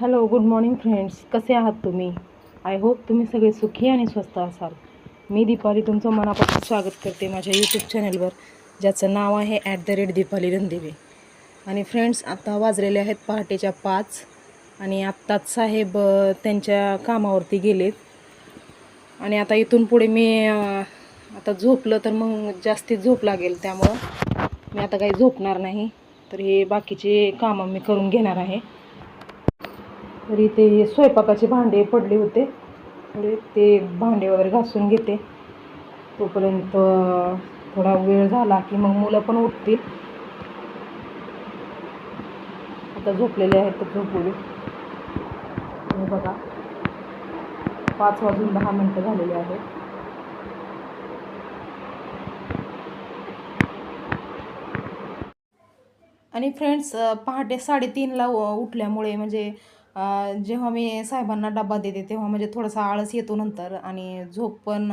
Hello good morning friends कसे आहात तुम्ही? आय होप तुम्ही सगळे सुखी आणि स्वस्त असाल. मी दीपाली तुमचं मनापासून स्वागत करते माझ्या यूट्यूब चॅनलवर ज्याचं नाव आहे at the rate Deepali Randive. आणि फ्रेंड्स आत्ता वाजलेले आहेत पहाटेच्या पाच आणि आत्ताच साहेब त्यांच्या कामावरती गेलेत. आणि आता इथून पुढे मी आता झोपलं तर मग जास्तीत झोप लागेल त्यामुळं मी आता काही झोपणार नाही. तर हे बाकीचे कामं मी करून घेणार आहे. तरी ते स्वयंपाकाचे भांडे पडले होते. थोडे ते भांडे वगैरे घासून घेते. तोपर्यंत थोडा वेळ झाला की मग मुलं पण उठतील. आता झोपलेले आहेत तर झोपू हे बघा. पाच वाजून दहा मिनटं झालेले आहेत. आणि फ्रेंड्स पहाटे साडेतीनला उठल्यामुळे म्हणजे जेव्हा मी साहेबांना डबा देते तेव्हा म्हणजे थोडासा आळस येतो नंतर आणि झोप पण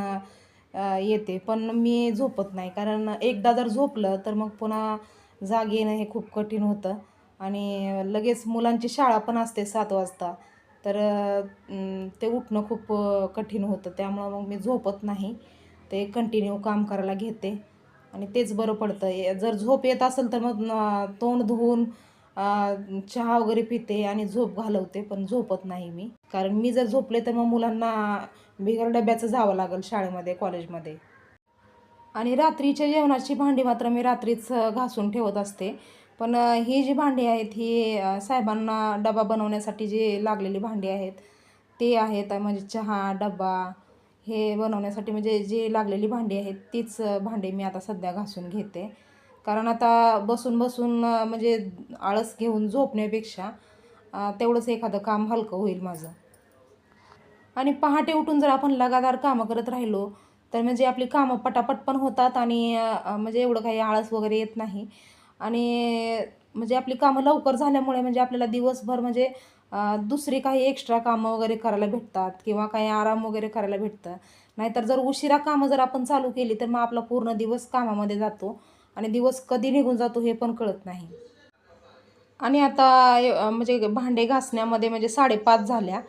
येते. पण मी झोपत नाही. कारण एकदा जर झोपलं तर मग पुन्हा जाग येणं हे खूप कठीण होतं. आणि लगेच मुलांची शाळा पण असते सात वाजता. तर ते उठणं खूप कठीण होतं. त्यामुळं मग मी झोपत नाही. ते कंटिन्यू काम करायला घेते. आणि तेच बरं पडतं. जर झोप येत असेल तर मग तोंड धुवून चहा वगैरे पिते आणि झोप घालवते पण झोपत नाही मी. कारण मी जर झोपले तर मग मुलांना बिगर डब्याचं जावं लागेल शाळेमध्ये कॉलेजमध्ये. आणि रात्रीच्या जेवणाची भांडी मात्र मी रात्रीच घासून ठेवत असते. पण ही जी भांडी आहेत ही साहेबांना डबा बनवण्यासाठी जी लागलेली भांडी आहेत ते आहेत म्हणजे चहा डबा हे बनवण्यासाठी म्हणजे जी लागलेली भांडी आहेत तीच भांडी मी आता सध्या घासून घेते. कारण आता बसून बसून म्हणजे आळस घेऊन झोपण्यापेक्षा तेवढंच एखादं काम हलकं होईल माझं. आणि पहाटे उठून जर आपण लगातार कामं करत राहिलो तर म्हणजे आपली कामं पटापट पण होतात आणि म्हणजे एवढं काही आळस वगैरे येत नाही. आणि म्हणजे आपली कामं लवकर झाल्यामुळे म्हणजे आपल्याला दिवसभर म्हणजे दुसरी काही एक्स्ट्रा कामं वगैरे करायला भेटतात किंवा काही आराम वगैरे करायला भेटतं. नाहीतर जर उशिरा कामं जर आपण चालू केली तर मग आपला पूर्ण दिवस कामामध्ये जातो. आणि दिवस कधी निघून जातो हे पण कळत नाही. आणि आता म्हणजे भांडे घासण्यामध्ये म्हणजे साडेपाच झाल्या.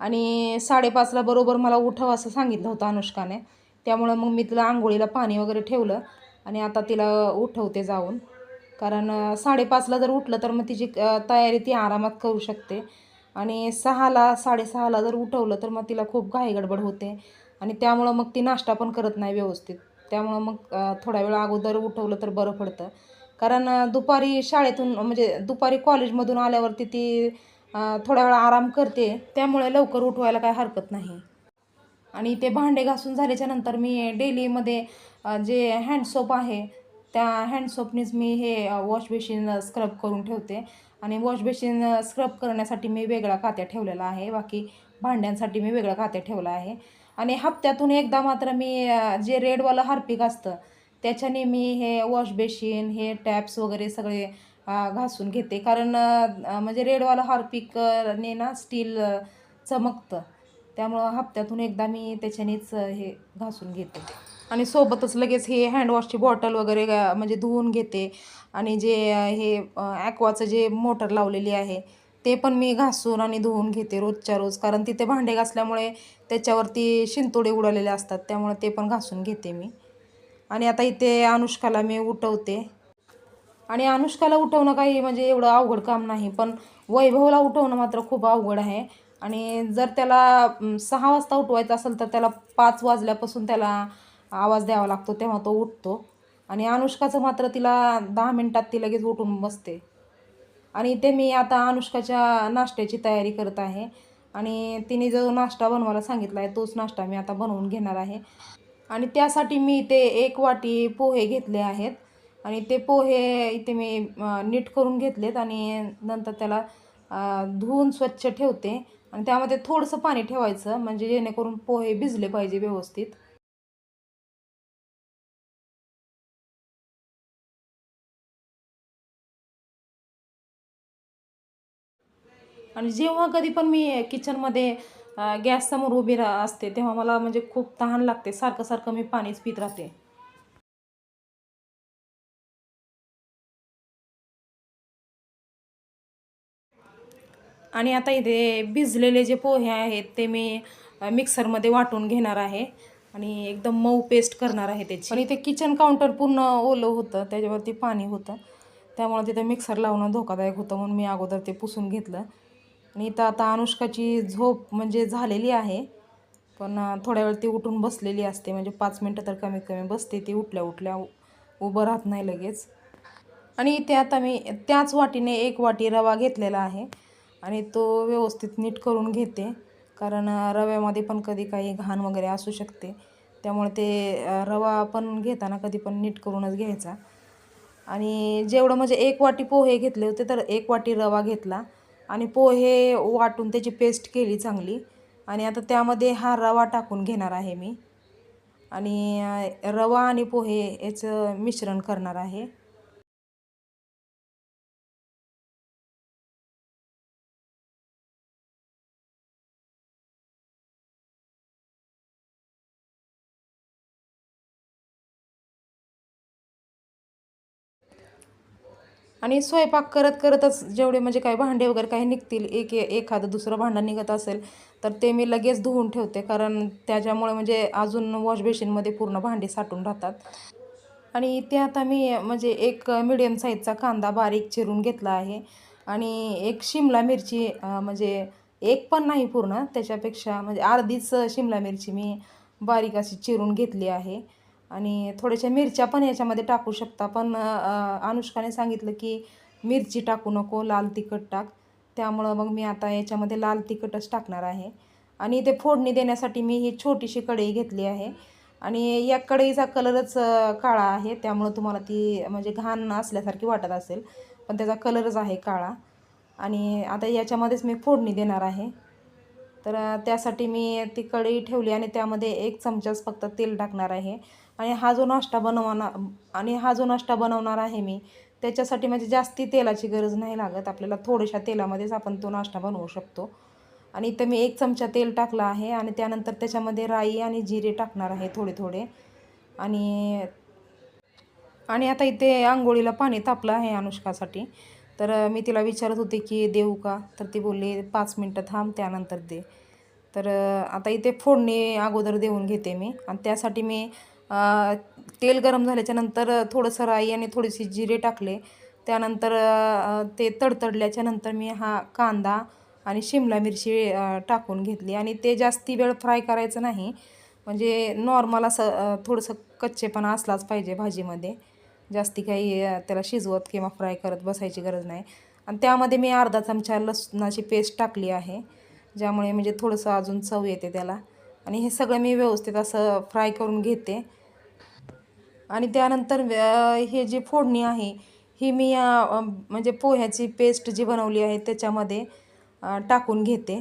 आणि साडेपाचला बरोबर मला उठव असं सांगितलं होतं अनुष्काने. त्यामुळं मग मी तिला आंघोळीला पाणी वगैरे ठेवलं आणि आता तिला उठवते जाऊन. कारण साडेपाचला जर उठलं तर मग तिची तयारी ती आरामात करू शकते. आणि सहाला साडेसहाला जर उठवलं तर मग तिला खूप घाई गडबड होते. आणि त्यामुळं मग ती नाश्ता पण करत नाही व्यवस्थित. त्यामुळं मग थोडा थोड्या वेळ अगोदर उठवलं तर बरं पडतं. कारण दुपारी शाळेतून म्हणजे दुपारी कॉलेजमधून आल्यावरती ती थोडा वेळ आराम करते. त्यामुळे लवकर उठवायला काय हरकत नाही. आणि ते भांडे घासून झाल्याच्यानंतर मी डेलीमध्ये जे हँड सोप आहे त्या हँड सोपनीच मी हे वॉश बेसिन स्क्रब करून ठेवते. आणि वॉश बेसिन स्क्रब करण्यासाठी मी वेगळा कात्या ठेवलेला आहे. बाकी भांड्यांसाठी मी वेगळा कात्या ठेवला आहे. आणि हप्त्यातून एकदा मात्र मी जे रेडवालं हार्पिक असतं त्याच्याने मी हे वॉश बेसिन हे टॅप्स वगैरे सगळे घासून घेते. कारण म्हणजे रेडवालं हार्पिकने ना स्टील चमकतं. त्यामुळं हप्त्यातून एकदा मी त्याच्यानेच हे घासून घेते. आणि सोबतच लगेच हे हँडवॉशची बॉटल वगैरे म्हणजे धुवून घेते. आणि जे हे ॲक्वाचं जे मोटर लावलेली आहे ते पण मी घासून आणि धुवून घेते रोजच्या रोज. कारण तिथे भांडे घासल्यामुळे त्याच्यावरती शिंतोडे उडालेले असतात त्यामुळे ते पण घासून घेते मी. आणि आता इथे अनुष्काला मी उठवते. आणि अनुष्काला उठवणं काही म्हणजे एवढं अवघड काम नाही पण वैभवला उठवणं मात्र खूप अवघड आहे. आणि जर त्याला सहा वाजता उठवायचं असेल तर त्याला पाच वाजल्यापासून त्याला आवाज द्यावा लागतो तेव्हा तो उठतो. आणि अनुष्काचं मात्र तिला दहा मिनटात ती लगेच उठून बसते. आणि ते मी आता अनुष्काच्या नाश्त्याची तयारी करत आहे. आणि तिने जो नाश्ता बनवायला सांगितला आहे तोच नाश्ता मी आता बनवून घेणार आहे. आणि त्यासाठी मी इथे एक वाटी पोहे घेतले आहेत. आणि ते पोहे इथे मी नीट करून घेतलेत आणि नंतर त्याला धुवून स्वच्छ ठेवते. आणि त्यामध्ये थोडंसं पाणी ठेवायचं म्हणजे जेणेकरून पोहे भिजले पाहिजे व्यवस्थित. आणि जेव्हा कधी पण मी किचनमध्ये गॅससमोर उभी रा असते तेव्हा मला म्हणजे खूप तहान लागते. सारखं सारखं मी पाणीच पित राहते. आणि आता इथे भिजलेले जे पोहे आहेत ते मी मिक्सरमध्ये वाटून घेणार आहे. आणि एकदम मऊ पेस्ट करणार आहे त्याची. पण इथे किचन काउंटर पूर्ण ओलं होतं त्याच्यावरती पाणी होतं. त्यामुळे तिथे मिक्सर लावणं धोकादायक होतं म्हणून मी अगोदर ते पुसून घेतलं. आणि इथं आता अनुष्काची झोप म्हणजे झालेली आहे. पण थोड्या वेळ ती उठून बसलेली असते. म्हणजे पाच मिनटं तर कमीत कमी बसते. ती उठल्या उठल्या उभं राहत नाही लगेच. आणि इथे आता मी त्याच वाटीने एक वाटी रवा घेतलेला आहे. आणि तो व्यवस्थित नीट करून घेते. कारण रव्यामध्ये पण कधी काही घाण वगैरे असू शकते. त्यामुळे ते रवा पण घेताना कधी पण नीट करूनच घ्यायचा. आणि जेवढं म्हणजे एक वाटी पोहे घेतले होते तर एक वाटी रवा घेतला. आणि पोहे वाटून त्याची पेस्ट केली चांगली. आणि आता त्यामध्ये हा रवा टाकून घेणार आहे मी. आणि रवा आणि पोहे याचं मिश्रण करणार आहे. आणि स्वयंपाक करत करतच जेवढे म्हणजे काही भांडे वगैरे काही निघतील एक एखादं दुसरं भांडं निघत असेल तर ते मी लगेच धुवून ठेवते. कारण त्याच्यामुळे म्हणजे अजून वॉश बेसिनमध्ये पूर्ण भांडी साठून राहतात. आणि ते आता मी म्हणजे एक मिडियम साईजचा कांदा बारीक चिरून घेतला आहे. आणि एक शिमला मिरची म्हणजे एक पण नाही पूर्ण. त्याच्यापेक्षा म्हणजे अर्धीच शिमला मिरची मी बारीक अशी चिरून घेतली आहे. आणि थोड्याशा मिरच्या पण याच्यामध्ये टाकू शकता. पण अनुष्काने सांगितलं की मिरची टाकू नको लाल तिखट टाक. त्यामुळं मग मी आता याच्यामध्ये लाल तिखटच टाकणार आहे. आणि ते फोडणी देण्यासाठी मी ही छोटीशी कढई घेतली आहे. आणि या कढईचा कलरच काळा आहे. त्यामुळं तुम्हाला ती म्हणजे घाण असल्यासारखी वाटत असेल पण त्याचा कलरच आहे काळा. आणि आता याच्यामध्येच मी फोडणी देणार आहे. तर त्यासाठी मी ती कढई ठेवली आणि त्यामध्ये एक चमचाच फक्त तेल टाकणार आहे. आणि हा जो नाश्ता बनवणार आणि हा जो नाश्ता बनवणार आहे मी त्याच्यासाठी म्हणजे जास्ती तेलाची गरज नाही लागत. आपल्याला थोड्याशा तेलामध्येच आपण तो नाश्ता बनवू शकतो. आणि इथं मी एक चमचा तेल टाकला आहे आणि त्यानंतर त्याच्यामध्ये राई आणि जिरे टाकणार आहे थोडे थोडे आणि आणि आता इथे आंघोळीला पाणी तापलं आहे अनुष्कासाठी. तर मी तिला विचारत होते की देऊ का? तर ती बोलली पाच मिनटं थांब त्यानंतर दे. तर आता इथे फोडणी अगोदर देऊन घेते मी. आणि त्यासाठी मी तेल गरम झाल्याच्यानंतर थोडंसं राई आणि थोडीशी जिरे टाकले. त्यानंतर ते तडतडल्याच्यानंतर मी हा कांदा आणि शिमला मिरची टाकून घेतली. आणि ते जास्ती वेळ फ्राय करायचं नाही. म्हणजे नॉर्मल असं थोडंसं कच्चेपणा असलाच पाहिजे भाजीमध्ये. जास्ती काही त्याला शिजवत किंवा फ्राय करत बसायची गरज नाही. आणि त्यामध्ये मी अर्धा चमचा लसणाची पेस्ट टाकली आहे ज्यामुळे म्हणजे थोडंसं अजून चव येते त्याला. आणि हे सगळं मी व्यवस्थित असं फ्राय करून घेते. आणि त्यानंतर हे जी फोडणी आहे ही मी म्हणजे पोह्याची पेस्ट जी बनवली आहे त्याच्यामध्ये टाकून घेते.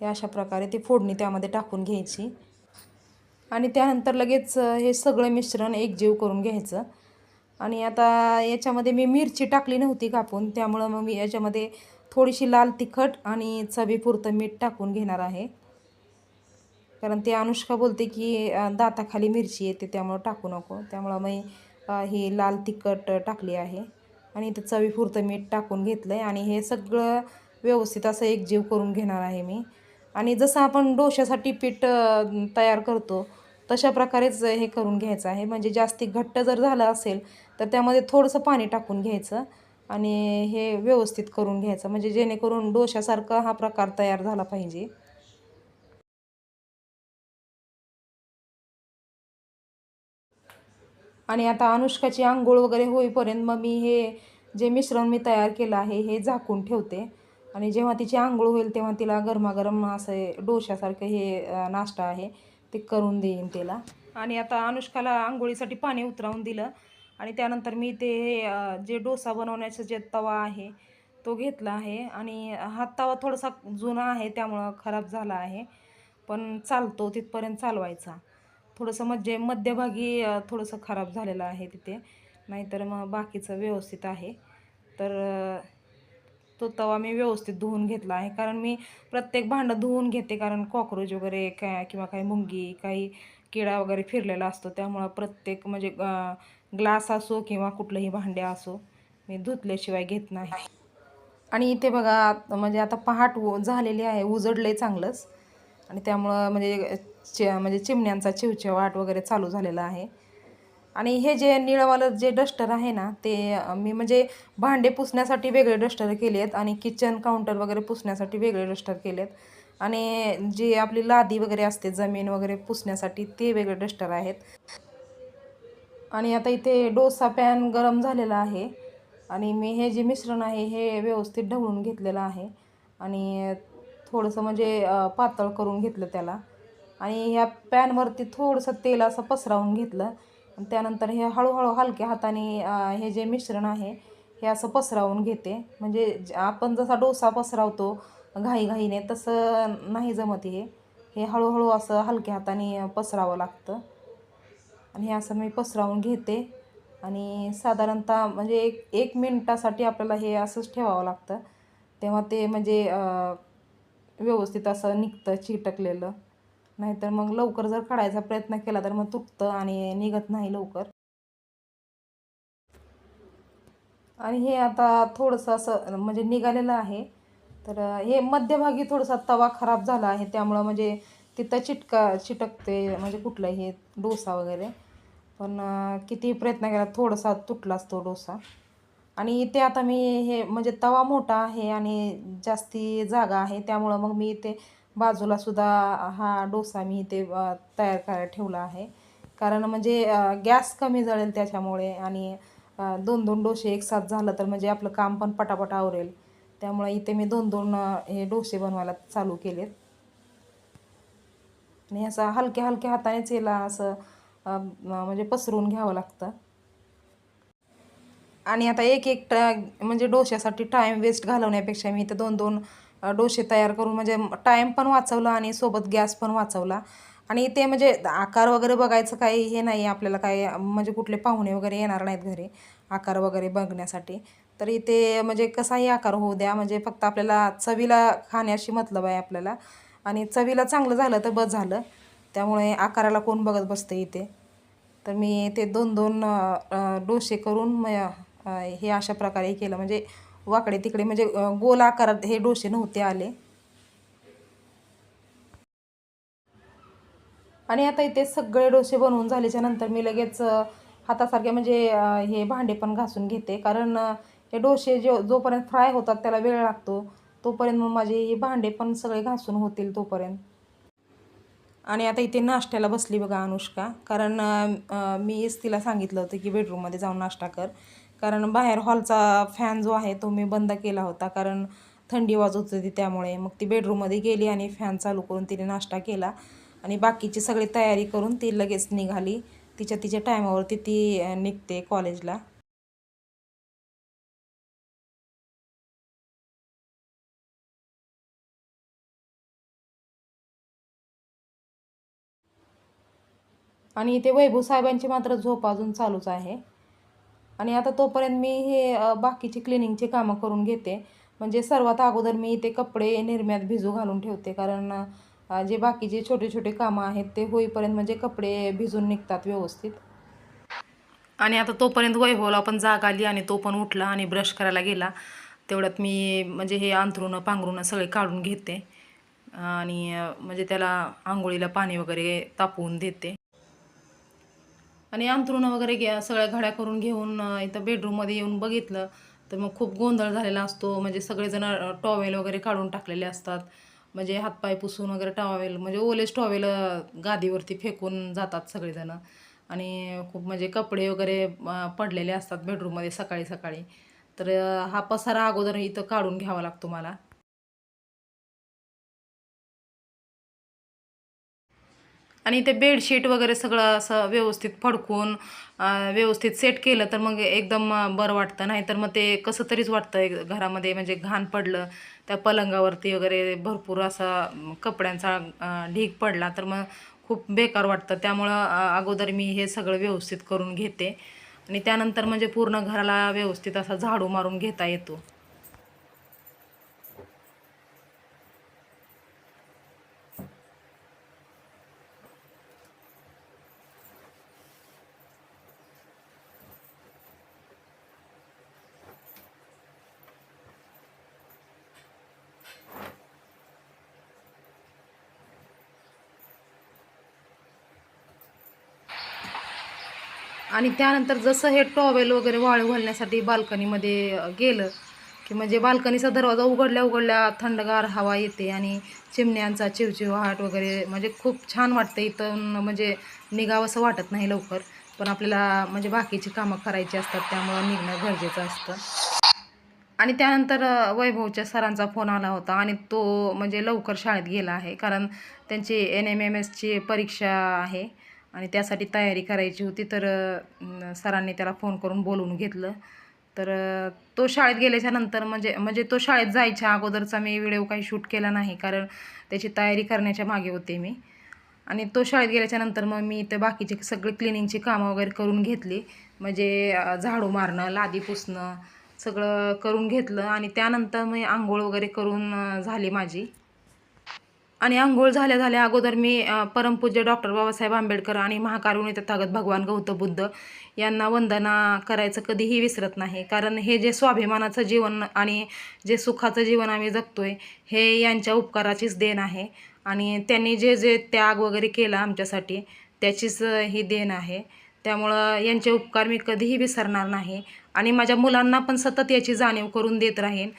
हे अशा प्रकारे ती फोडणी त्यामध्ये टाकून घ्यायची. आणि त्यानंतर लगेच हे सगळं मिश्रण एकजीव करून घ्यायचं. आणि आता याच्यामध्ये मी मिरची टाकली नव्हती कापून त्यामुळं मग मी याच्यामध्ये थोडीशी लाल तिखट आणि चवीपुरतं मीठ टाकून घेणार आहे. कारण ते अनुष्का बोलते की दाताखाली मिरची येते त्यामुळं टाकू नको. त्यामुळं मी ही लाल तिखट टाकली आहे. आणि इथं चवीपुरतं मीठ टाकून घेतलं आहे आणि हे सगळं व्यवस्थित असं एकजीव करून घेणार आहे मी. आणि जसं आपण डोश्यासाठी पीठ तयार करतो तशा प्रकारेच हे करून घ्यायचं आहे. म्हणजे जास्ती घट्ट जर झालं असेल तर त्यामध्ये थोडंसं पाणी टाकून घ्यायचं. आणि हे व्यवस्थित करून घ्यायचं. म्हणजे जेणेकरून डोशासारखा हा प्रकार तयार झाला पाहिजे. आणि आता अनुष्काची आंघोळ वगैरे होईपर्यंत मग मी हे जे मिश्रण मी तयार केलं आहे हे झाकून ठेवते. आणि जेव्हा तिची आंघोळ होईल तेव्हा तिला गरमागरम असं डोशासारखं हे नाश्ता आहे ते करून देईन तिला. आणि आता अनुष्काला आंघोळीसाठी पाणी उतरावून दिलं. आणि त्यानंतर मी ते जे डोसा बनवण्याचा जे तवा आहे तो घेतला आहे. आणि हा तवा थोडासा जुना आहे त्यामुळं खराब झाला आहे. पण चालतो तिथपर्यंत चालवायचा. थोडंसं म्हणजे मध्यभागी थोडंसं खराब झालेलं आहे तिथे. नाहीतर मग बाकीचं व्यवस्थित आहे. तर तो तवा मी व्यवस्थित धुवून घेतला आहे. कारण मी प्रत्येक भांडं धुवून घेते. कारण कॉक्रोच वगैरे काय किंवा काही मुंगी काही किडा वगैरे फिरलेला असतो. त्यामुळं प्रत्येक म्हणजे ग्लास असो किंवा कुठलंही भांडे असो मी धुतल्याशिवाय घेत नाही. आणि इथे बघा म्हणजे आता पहाट उ- झालेली आहे. उजडले चांगलंच. आणि त्यामुळं म्हणजे चे म्हणजे चिमण्यांचा चिवचिवाट वगैरे चालू झालेला आहे. आणि हे जे निळवालं जे डस्टर आहे ना ते मी म्हणजे भांडे पुसण्यासाठी वेगळे डस्टर केले आहेत आणि किचन काउंटर वगैरे पुसण्यासाठी वेगळे डस्टर केले आहेत आणि जे आपली लादी वगैरे असते जमीन वगैरे पुसण्यासाठी ते वेगळे डस्टर आहेत. आणि आता इथे डोसा पॅन गरम झालेला आहे. आणि मी हे जे मिश्रण आहे हे व्यवस्थित ढवळून घेतलेलं आहे. आणि थोडंसं म्हणजे पातळ करून घेतलं त्याला. आणि ह्या पॅनवरती थोडंसं तेल असं पसरावून घेतलं. आणि त्यानंतर हे हळूहळू हलक्या हाताने हे जे मिश्रण आहे हे असं पसरावून घेते. म्हणजे ज- आपण जसा डोसा पसरावतो घाईघाईने तसं नाही जमत हे. हे हळूहळू असं हलक्या हाताने पसरावं लागतं. आणि हे असं मी पसरावून घेते. आणि साधारणतः म्हणजे एक एक मिनटासाठी आपल्याला हे असंच ठेवावं लागतं. तेव्हा ते म्हणजे व्यवस्थित असं निघतं चिटकलेलं. नाहीतर मग लवकर जर काढायचा प्रयत्न केला तर मग तुटतं आणि निघत नाही लवकर. आणि हे आता थोडंसं असं म्हणजे निघालेलं आहे. तर हे मध्यभागी थोडासा तवा खराब झाला आहे. त्यामुळं म्हणजे तिथं चिटका चिटकते म्हणजे कुठलं हे डोसा वगैरे. पण किती प्रयत्न केला थोडासा तुटलाच तो डोसा. आणि इथे आता मी हे म्हणजे तवा मोठा आहे आणि जास्ती जागा आहे त्यामुळं मग मी इथे बाजूला सुद्धा हा डोसा मी इथे तयार करायला ठेवला आहे. कारण म्हणजे गॅस कमी जळेल त्याच्यामुळे आणि दोन दोन डोसे एकसाथ झालं तर म्हणजे आपलं काम पण पटापट आवरेल. त्यामुळे इथे मी दोन दोन हे डोसे बनवायला चालू केलेत. आणि असं हलक्या हलक्या हातानेच याला असं म्हणजे पसरून घ्यावं लागतं. आणि आता एक एक टा म्हणजे डोश्यासाठी टाईम वेस्ट घालवण्यापेक्षा मी इथं दोन दोन डोसे तयार करून म्हणजे टाईम पण वाचवला आणि सोबत गॅस पण वाचवला. आणि ते म्हणजे आकार वगैरे बघायचं काही हे नाही आपल्याला काय म्हणजे कुठले पाहुणे वगैरे येणार नाहीत घरी आकार वगैरे बघण्यासाठी. तर इथे म्हणजे कसाही आकार होऊ द्या म्हणजे फक्त आपल्याला चवीला खाण्याशी मतलब आहे आपल्याला. आणि चवीला चांगलं झालं तर बस झालं. त्यामुळे आकाराला कोण बघत बसतं इथे. तर मी ते दोन दोन डोसे करून म हे अशा प्रकारे केलं. म्हणजे वाकडे तिकडे म्हणजे गोल आकारात हे डोसे नव्हते आले. आणि आता इथे सगळे डोसे बनवून झाल्याच्यानंतर मी लगेच हातासारखे म्हणजे हे भांडे पण घासून घेते. कारण हे डोसे जो जोपर्यंत फ्राय होतात त्याला वेळ लागतो तोपर्यंत मग माझे हे भांडे पण सगळे घासून होतील तोपर्यंत. आणि आता इथे नाश्त्याला बसली बघा अनुष्का. कारण मीच तिला सांगितलं होतं की बेडरूममध्ये जाऊन नाश्ता कर. कारण बाहेर हॉलचा फॅन जो आहे तो मी बंद केला होता. कारण थंडी वाजत होती त्यामुळे. मग ती बेडरूममध्ये गेली आणि फॅन चालू करून तिने नाश्ता केला. आणि बाकीची सगळी तयारी करून ती लगेच निघाली. तिच्या तिच्या टायमावरती ती निघते कॉलेजला. आणि इथे वैभव साहेबांची मात्र झोप अजून चालूच आहे. आणि आता तोपर्यंत मी हे बाकीची क्लिनिंगची कामं करून घेते. म्हणजे सर्वात अगोदर मी इथे कपडे निरम्यात भिजू घालून ठेवते. कारण जे बाकीचे छोटे छोटे कामं आहेत ते होईपर्यंत म्हणजे कपडे भिजून निघतात व्यवस्थित. आणि आता तोपर्यंत वैभवला पण जाग आली आणि तो पण उठला आणि ब्रश करायला गेला. तेवढ्यात मी म्हणजे हे अंथरुणं पांघरुणं सगळे काढून घेते. आणि म्हणजे त्याला आंघोळीला पाणी वगैरे तापवून देते. आणि अंथरुणं वगैरे घ्या सगळ्या घड्या करून घेऊन इथं बेडरूममध्ये येऊन बघितलं तर मग खूप गोंधळ झालेला असतो. म्हणजे सगळेजण टॉवेल वगैरे काढून टाकलेले असतात. म्हणजे हातपाय पुसून वगैरे टॉवेल म्हणजे ओलेच टॉवेल गादीवरती फेकून जातात सगळेजणं. आणि खूप म्हणजे कपडे वगैरे पडलेले असतात बेडरूममध्ये सकाळी सकाळी. तर हा पसारा अगोदर इथं काढून घ्यावा लागतो मला. आणि ते बेडशीट वगैरे सगळं असं व्यवस्थित फडकून व्यवस्थित सेट केलं तर मग एकदम बरं वाटतं. नाहीतर मग ते कसं तरीच वाटतं एक घरामध्ये म्हणजे घाण पडलं त्या पलंगावरती वगैरे भरपूर असा कपड्यांचा ढीग पडला तर मग खूप बेकार वाटतं. त्यामुळं अगोदर मी हे सगळं व्यवस्थित करून घेते. आणि त्यानंतर म्हणजे पूर्ण घराला व्यवस्थित असा झाडू मारून घेता येतो. आणि त्यानंतर जसं हे टॉवेल वगैरे वाळू घालण्यासाठी बाल्कनीमध्ये गेलं की म्हणजे बाल्कनीचा दरवाजा उघडल्या उघडल्या थंडगार हवा येते आणि चिमण्यांचा चिवचिवाट वगैरे म्हणजे खूप छान वाटतं. इथं म्हणजे निघावंसं वाटत नाही लवकर पण आपल्याला म्हणजे बाकीची कामं करायची असतात त्यामुळं निघणं गरजेचं असतं. आणि त्यानंतर वैभवच्या सरांचा फोन आला होता आणि तो म्हणजे लवकर शाळेत गेला आहे कारण त्यांची एन एम एम एसची परीक्षा आहे. आणि त्यासाठी तयारी करायची होती तर सरांनी त्याला फोन करून बोलवून घेतलं. तर तो शाळेत गेल्याच्यानंतर म्हणजे म्हणजे तो शाळेत जायच्या अगोदरचा मी व्हिडिओ काही शूट केला नाही कारण त्याची तयारी करण्याच्या मागे होते मी. आणि तो शाळेत गेल्याच्यानंतर मग मी ते बाकीचे सगळी क्लिनिंगची कामं वगैरे करून घेतली. म्हणजे झाडू मारणं लादी पुसणं सगळं करून घेतलं. आणि त्यानंतर मी आंघोळ वगैरे करून झाली माझी. आणि आंघोळ झाल्या झाल्या अगोदर मी परमपूज्य डॉक्टर बाबासाहेब आंबेडकर आणि महाकारुण्य तथागत भगवान गौतम बुद्ध यांना वंदना करायचं कधीही विसरत नाही. कारण हे जे स्वाभिमानाचं जीवन आणि जे सुखाचं जीवन आम्ही जगतोय हे यांच्या उपकाराचीच देण आहे. आणि त्यांनी जे जे त्याग वगैरे केला आमच्यासाठी त्याचीच ही देण आहे. त्यामुळं यांचे उपकार मी कधीही विसरणार नाही. आणि माझ्या मुलांना पण सतत याची जाणीव करून देत राहीन.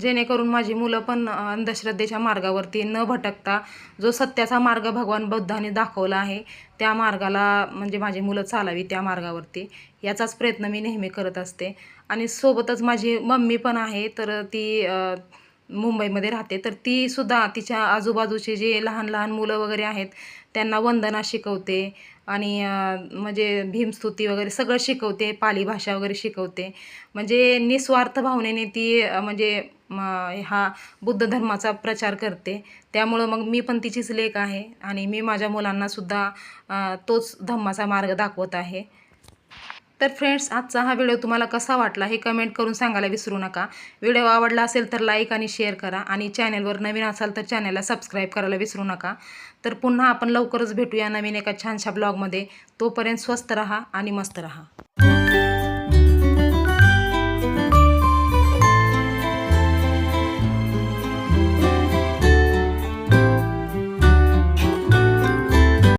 जेणेकरून माझी मुलं पण अंधश्रद्धेच्या मार्गावरती न भटकता जो सत्याचा मार्ग भगवान बुद्धाने दाखवला आहे त्या मार्गाला म्हणजे माझी मुलं चालावी त्या मार्गावरती याचाच प्रयत्न मी नेहमी करत असते. आणि सोबतच माझी मम्मी पण आहे तर ती मुंबईमध्ये राहते. तर ती सुद्धा तिच्या आजूबाजूचे जे लहान लहान मुलं वगैरे आहेत त्यांना वंदना शिकवते. आणि म्हणजे भीमस्तुती वगैरे सगळं शिकवते पाली भाषा वगैरे शिकवते. म्हणजे निस्वार्थ भावनेने ती म्हणजे म, हा बुद्ध धर्माचा प्रचार करते. त्यामुळं मग मी पण तिचीच लेख आहे आणि मी माझ्या मुलांनासुद्धा तोच धम्माचा मार्ग दाखवत आहे. तर फ्रेंड्स आजचा हा व्हिडिओ तुम्हाला कसा वाटला हे कमेंट करून सांगायला विसरू नका. व्हिडिओ आवडला असेल तर लाईक आणि शेअर करा आणि चॅनलवर नवीन असाल तर चॅनलला सबस्क्राईब करायला विसरू नका. तर पुन्हा आपण लवकरच भेटूया नवीन एका छानशा ब्लॉगमध्ये. तोपर्यंत स्वस्त रहा आणि मस्त रहा.